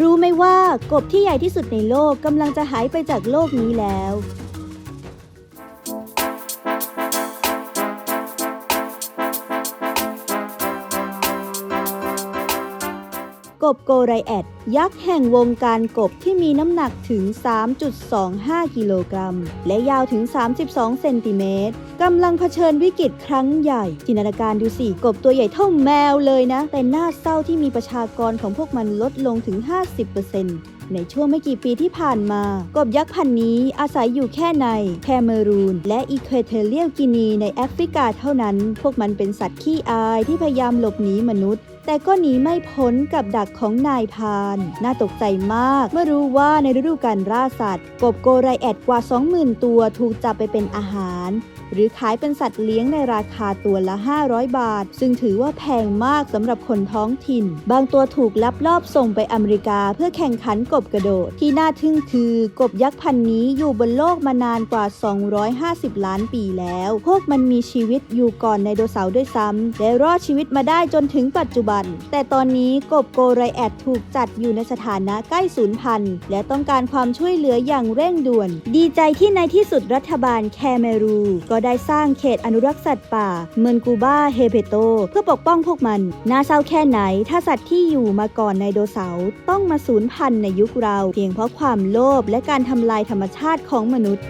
รู้ไหมว่ากบที่ใหญ่ที่สุดในโลกกำลังจะหายไปจากโลกนี้แล้ว กบโกไรแอด ยักษ์แห่งวงการกบที่มีน้ำหนักถึง 3.25 กิโลกรัม และยาวถึง 32 เซนติเมตรกำลังเผชิญวิกฤตครั้งใหญ่ จินตนาการดูสิกบตัวใหญ่เท่าแมวเลยนะ แต่น่าเศร้าที่มีประชากรของพวกมันลดลงถึง 50%ในช่วงไม่กี่ปีที่ผ่านมา กบยักษ์พันนี้อาศัยอยู่แค่ในแคเมรูน และอีควเทเรียลกินีในแอฟริกาเท่านั้น พวกมันเป็นสัตว์ขี้อายที่พยายามหลบหนีมนุษย์ แต่ก็หนีไม่พ้นกับดักของนายพาน น่าตกใจมาก เมื่อรู้ว่าในฤดูการล่าสัตว์ กบโกไรแอดกว่า 20,000 ตัวถูกจับไปเป็นอาหาร หรือขายเป็นสัตว์เลี้ยงในราคาตัวละ 500 บาท ซึ่งถือว่าแพงมากสำหรับคนท้องถิ่น บางตัวถูกลับลอบส่งไปอเมริกาเพื่อแข่งขันกบกระโดด ที่น่าทึ่งคือกบยักษ์พันนี้อยู่บนโลกมานานกว่า 250 ล้านปีแล้ว พวกมันมีชีวิตอยู่ก่อนไดโนเสาร์ด้วยซ้ำและรอดชีวิตมาได้จนถึงปัจจุบัน แต่ตอนนี้กบโกไรแอดถูกจัดอยู่ในสถานะใกล้สูญพันธุ์และต้องการความช่วยเหลืออย่างเร่งด่วน ดีใจที่ในที่สุดรัฐบาลแคเมรูก็ได้สร้างเขตอนุรักษ์สัตว์ป่า เมืองกูบาเฮเปโต เพื่อปกป้องพวกมัน น่าเศร้าแค่ไหน ถ้าสัตว์ที่อยู่มาก่อนในโดเสาร์ต้องมาสูญพันธุ์ในยุคเรา เพียงเพราะความโลภและการทำลายธรรมชาติของมนุษย์